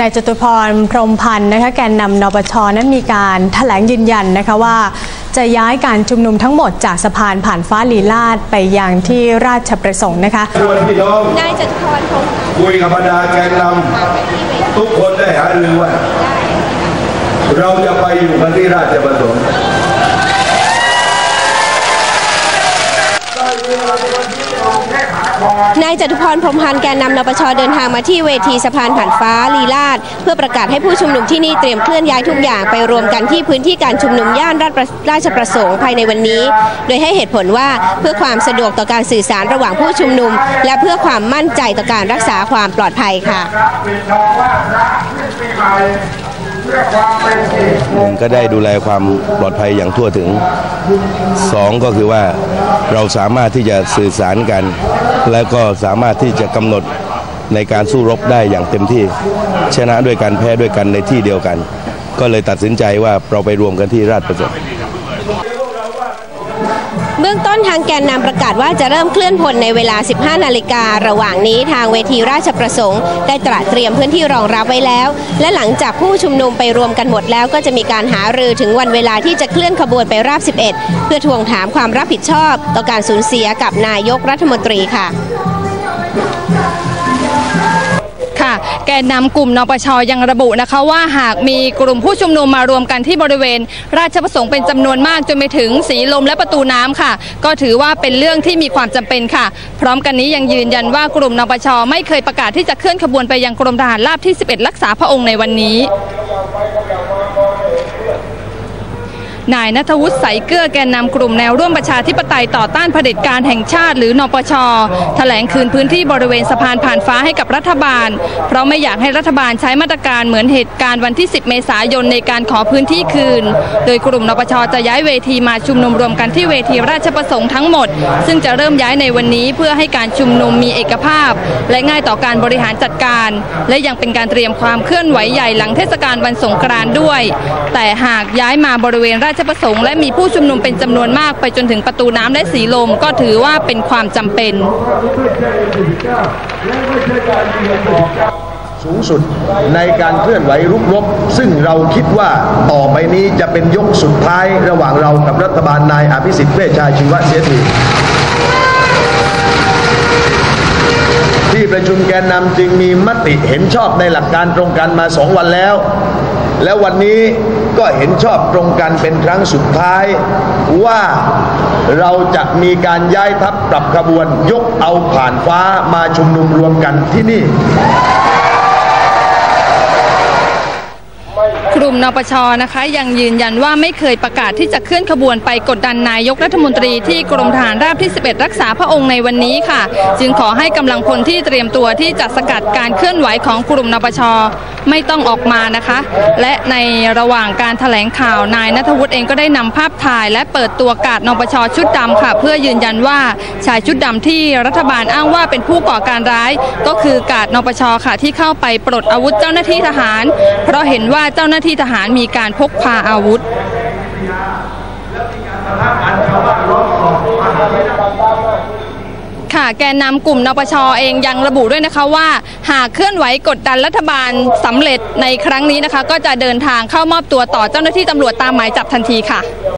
นายจตุพรพรหมพันธ์นะคะแกนนำนปชนั้นมีการแถลงยืนยันนะคะว่า จะย้ายการชุมนุมทั้งหมดจากสะพานผ่านฟ้าลีลาดไปยังที่ราชประสงค์นะคะชวนพี่น้องนายจตุพรพรหมคุยกับบรรดาแกนนำทุกคนได้หารือว่า เราจะไปอยู่กันที่ราชประสงค์ายจตุพรพรมพันธ์แกนนำนปชเดินทางมาที่เวทีสะพานผ่านฟ้าลีลาดเพื่อประกาศให้ผู้ชุมนุมที่นี่เตรียมเคลื่อนย้ายทุกอย่างไปรวมกันที่พื้นที่การชุมนุมย่านราชประราชประสงค์ภายในวันนี้ โดยให้เหตุผลว่าเพื่อความสะดวกต่อการสื่อสารระหว่างผู้ชุมนุม และเพื่อความมั่นใจต่อการรักษาความปลอดภัยค่ะ หนึ่งก็ได้ดูแลความปลอดภัยอย่างทั่วถึงสองก็คือว่าเราสามารถที่จะสื่อสารกัน และก็สามารถที่จะกำหนดในการสู้รบได้อย่างเต็มที่ชนะด้วยกันแพ้ด้วยกันในที่เดียวกัน ก็เลยตัดสินใจว่าเราไปรวมกันที่ราชประสงค์ เบื้องต้นทางแกนนำประกาศว่าจะเริ่มเคลื่อนพลในเวลา 15 นาฬิการะหว่างนี้ทางเวทีราชประสงค์ ได้ตระเตรียมพื้นที่รองรับไว้แล้ว และหลังจากผู้ชุมนุมไปรวมกันหมดแล้ว ก็จะมีการหารือถึงวันเวลาที่จะเคลื่อนขบวนไปราบ 11 เพื่อทวงถามความรับผิดชอบ ต่อการสูญเสียกับนายกรัฐมนตรีค่ะ แกนนำกลุ่มนปชยังระบุนะคะว่าหากมีกลุ่มผู้ชุมนุมมารวมกันที่บริเวณ ราชประสงค์เป็นจำนวนมากจนไปถึงสีลมและประตูน้ำค่ะ ก็ถือว่าเป็นเรื่องที่มีความจำเป็นค่ะ พร้อมกันนี้ยังยืนยันว่ากลุ่มนปชไม่เคยประกาศที่จะเคลื่อนขบวนไปยังกรมทหารราบที่ 11 รักษาพระองค์ในวันนี้ นายนัทวุฒิใสเกื้อแกนนำกลุ่มแนวร่วมประชาธิปไตยต่อต้านเผด็จการแห่งชาติ หรือนปชแถลงคืนพื้นที่บริเวณสะพานผ่านฟ้าให้กับรัฐบาล เพราะไม่อยากให้รัฐบาลใช้มาตรการเหมือนเหตุการณ์วันที่ 10 เมษายนในการขอพื้นที่คืน โดยกลุ่มนปชจะย้ายเวทีมาชุมนุมรวมกันที่เวทีราชประสงค์ทั้งหมด ซึ่งจะเริ่มย้ายในวันนี้เพื่อให้การชุมนุมมีเอกภาพ และง่ายต่อการบริหารจัดการ และยังเป็นการเตรียมความเคลื่อนไหวใหญ่หลังเทศกาลวันสงกรานต์ด้วย แต่หากย้ายมาบริเวณราชชประสงค์และมีผู้ชุมนุมเป็นจำนวนมากไปจนถึงประตูน้ำและสีลมก็ถือว่าเป็นความจำเป็น สูงสุดในการเคลื่อนไหวรุกรบ ซึ่งเราคิดว่าต่อไปนี้จะเป็นยกสุดท้ายระหว่างเรากับรัฐบาลนายอภิสิทธิ์เวชชาชีวะเสียทีที่ประชุมแกนนำจึงมีมติเห็นชอบในหลักการตรงกันมาสองวันแล้ว แล้ววันนี้ก็เห็นชอบตรงกันเป็นครั้งสุดท้ายว่าเราจะมีการย้ายทัพปรับขบวนยกเอาผ่านฟ้ามาชุมนุมรวมกันที่นี่ ลุ่มนปชนะคะ ยังยืนยันว่าไม่เคยประกาศที่จะเคลื่อนขบวนไปกดดันนายกรัฐมนตรีที่กรมทหารราบที่ 11 รักษาพระองค์ในวันนี้ค่ะ จึงขอให้กำลังพลที่เตรียมตัวที่จะสกัดการเคลื่อนไหวของกลุ่มนปชไม่ต้องออกมานะคะ และในระหว่างการแถลงข่าวนายนัทวุฒิเองก็ได้นำภาพถ่าย และเปิดตัวกาดนปชชุดดำค่ะ เพื่อยืนยันว่าชายชุดดำที่รัฐบาลอ้างว่าเป็นผู้ก่อการร้าย ก็คือกาดนปชค่ะที่เข้าไปปลดอาวุธเจ้าหน้าที่ทหาร เพราะเห็นว่าเจ้าหน้าที่ทหารมีการพกพาอาวุธ ค่ะแกนนำกลุ่มนปชเองยังระบุด้วยนะคะว่า หากเคลื่อนไหวกดดันรัฐบาลสำเร็จในครั้งนี้นะคะ ก็จะเดินทางเข้ามอบตัวต่อเจ้าหน้าที่ตำรวจตามหมายจับทันทีค่ะ